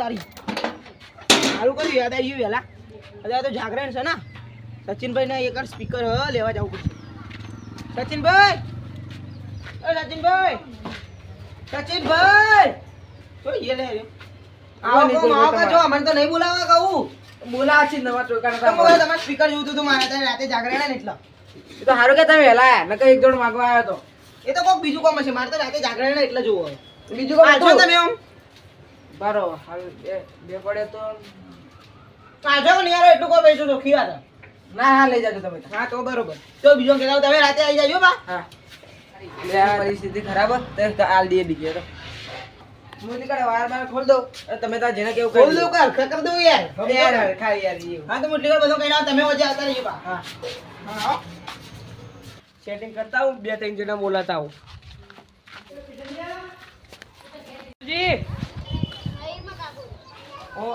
તારી. સારું કર્યું યાદ આવી ગયું વહેલા અત્યારે તો જાગરણ છે ને. સચિનભાઈ ને એક સ્પીકર લેવા જવું પડશે. સચિનભાઈ! એ સચિનભાઈ! સચિનભાઈ! તો એ લે આવો આવો બોલતો કહો, મને તો નહીં બોલાવા કહું. બોલાવે છે નવા ચોકાના તમારે સ્પીકર જોતું હતું મારે ત્યાં રાતે જાગરણ ને એટલે. એ તો સારું કે તમે વહેલા નકર એક જણ માંગવા આવ્યો તો. એ તો કોક બીજું કોમ હશે. મારે તો રાતે જાગરણ ને એટલે જોવો બીજું કોઈ તમે આમ. બારો હવે બે પડે તો આજે ને યાર એટલું કોઈ પૈસું તો ખીવા હતા ના હા લઈ જાજો તમે હા તો બરોબર. તો બીજો કહેતા તમે રાતે આવી જાજો બા. હા. પરિસ્થિતિ ખરાબ તે આલ દે બીજે તો મુલી કડે વાર વાર ખોલ દો. તમે તાર જેને કેવું ખોલ દો કાલ કર દઉં યાર. યાર. ખાઈ યાર. હા તો મુટલી કડે બધું કઈ તમે વચ્ચે આવતા રહીએ બા. હા. હા સેટિંગ કરતા હું બે ત્રણ જણા બોલાતા હું ઓ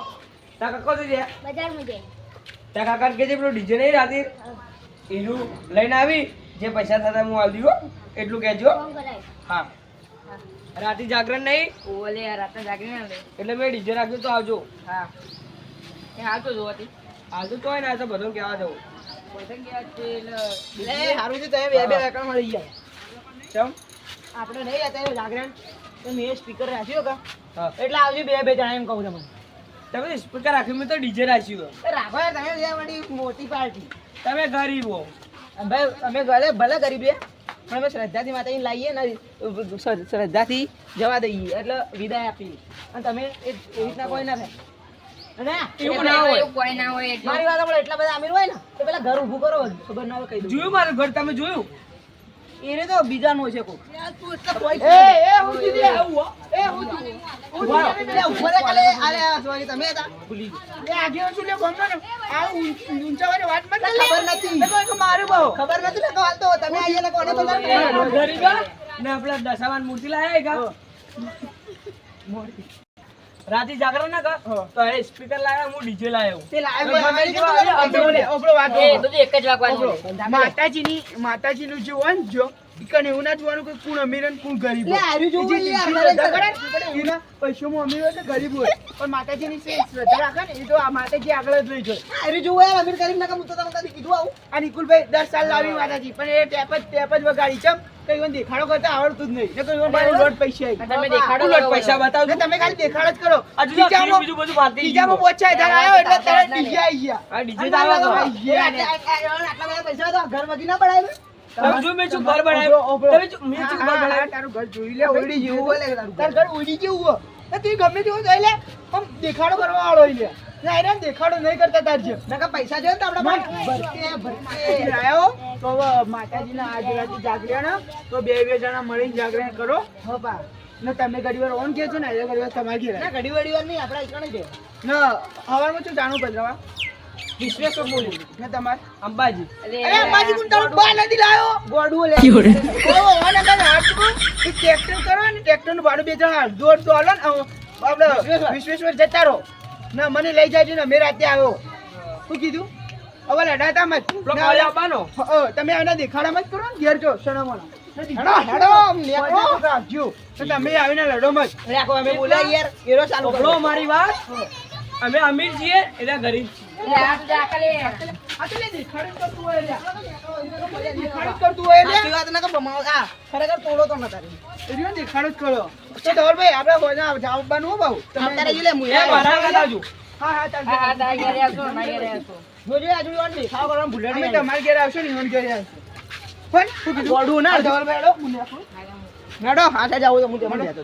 તા કાકો છે? બજારમાં જઈ તા કાકા કે જે પેલું ડીજે નહીં રાતી. એનું લઈને આવી જે પૈસા થતા હું આવી હો. એટલું કહેજો. હા. રાતે જાગરણ નહીં? ઓલે રાતે જાગરણ એટલે મેં ડીજે રાખ્યું તો આવજો. હા. એ હાલ તો જોવાતી હાલ તો તોય ના તો બધું કહેવા જવું પૈસા ગયા છે એટલે એ સારું છે તમે બે બે એકણ મળી જાય ચમ આપણે નહીં અત્યારે જાગરણ. તો મેં સ્પીકર રાખ્યો કા એટલે આવજો બે બે જણા એમ કહું તમને. તમે સ્પીકર રાખ્યું મેં તો ડીજે રાખ્યું રાખો તમે વળી મોટી પાર્ટી. તમે ગરીબ ભાઈ અમે ભલે ભલે ગરીબ પણ અમે શ્રદ્ધાથી માતાજી લાવીએ ને શ્રદ્ધાથી જવા દઈએ એટલે વિદાય આપીએ. અને તમે એ એવી રીતના કોઈ ના થાય. એવું ના હોય. કોઈ ના હોય મારી વાત એટલા બધા અમીર હોય ને તો પેલા ઘર ઊભું કરો ખબર ના હોય કહી જોયું મારું ઘર તમે જોયું? એ રે તો બીજાનું છે કોક. એ એ હું દીદી આવું એ હું ને ને. ને કા રાતે જાગરણ ના કર તો એ સ્પીકર લાયા હું ડીજે બધું એક જ વાગવાનું છે. માતાજીની માતાજીનું જીવન જો. ઈકન ઉના જોવાનું કે કોણ અમીર અને કોણ ગરીબ લે હોય. આર્યું જોવું લે ખરેખર. કરે ને, અમીર હોય ને ગરીબ હોય પણ માતાજીની જે શ્રદ્ધા રાખે ને એ તો આ માતાજી આગળ જ લઈ જાય આર્યું જોવું યાર અમીર ગરીબ ના કામ હું તો તમને કદી કીધું આવું આ નિકુલભાઈ દસ સાલ લાવી માતાજી પણ એ ટેપ જ ટેપ જ વગાડી ચમ કઈ દેખાડો કરતા આવડતું જ નહીં ને કઈ મારે લોટ પૈસા આવી. તમે દેખાડો લોટ પૈસા બતાવો તમે ખાલી દેખાડ જ કરો ત્રીજામાં- બીજું બધું ત્રીજામાં ગયું. પહોંચ્યા ત્યારે આવ્યો એટલે તરત ડીજે આવી ગયા આ ડીજે તો આવા આ કરો. ગયા ને. આટલા બધા પૈસા તો ઘર વગી ના પડાય તમે જો મેં શું ઘર બનાવ્યું. તમે જો મેં શું ઘર હા, હા, બનાવ્યું. તારું ઘર જોઈ લે ઓડી જેવું હોય બોલે તારું ઘર. ઓડી જેવું હોય તો તું ગમે તેવું જોઈ લે પણ દેખાડો કરવા વાળો લે. ના એને દેખાડો નહીં કરતા તાર જે નકા પૈસા જોઈએ તો આપણા પાસે? ભરતે ભરતે. આવ્યો તો માતાજીના આજુબાજુ જાગરણ તો બે બે જણા મળીને જાગરણ કરો. હોપા ને તમે ઘડી વાર ઓન કે છો ને આજે ઘડીવાર તમારે ઘેર ના ઘડી વડી નહીં આપણા ને હવારમાં શું જાણું પધરાવા? વિશ્વેશ્વર બોલી. ને તમારે? અંબાજી. અરે અંબાજી કોણ? તારું બા નથી લાયો? ગોડું લે. ઓ ઓન અંદર હાથમાં એ ટ્રેક્ટર કરો ને ટ્રેક્ટરનું ભાડું બે જણા અડધો તો હાલો ને આપણે વિશ્વેશ્વર. વિશ્વેશ્વર જતા રહો. ના મને લઈ જાય ને મેં રાતે આવ્યો શું કીધું? હવે લડાતા મત આવવાનો. તમે આના દેખાડા મત કરો ને ઘેર જો સણાવાના હેડો, હેડો, આમ નેકળો. રાખજો તો તમે આવીને લડો મત રાખો યાર એરો ચાલુ કરો સાંભળો મારી વાત. અમે અમીર છીએ એટલે ગરીબ તમારા ઘરે આવશો ને ઈવન ઘરે આવશો. પણ ના હાથે જાવું તો હું તમને જતો.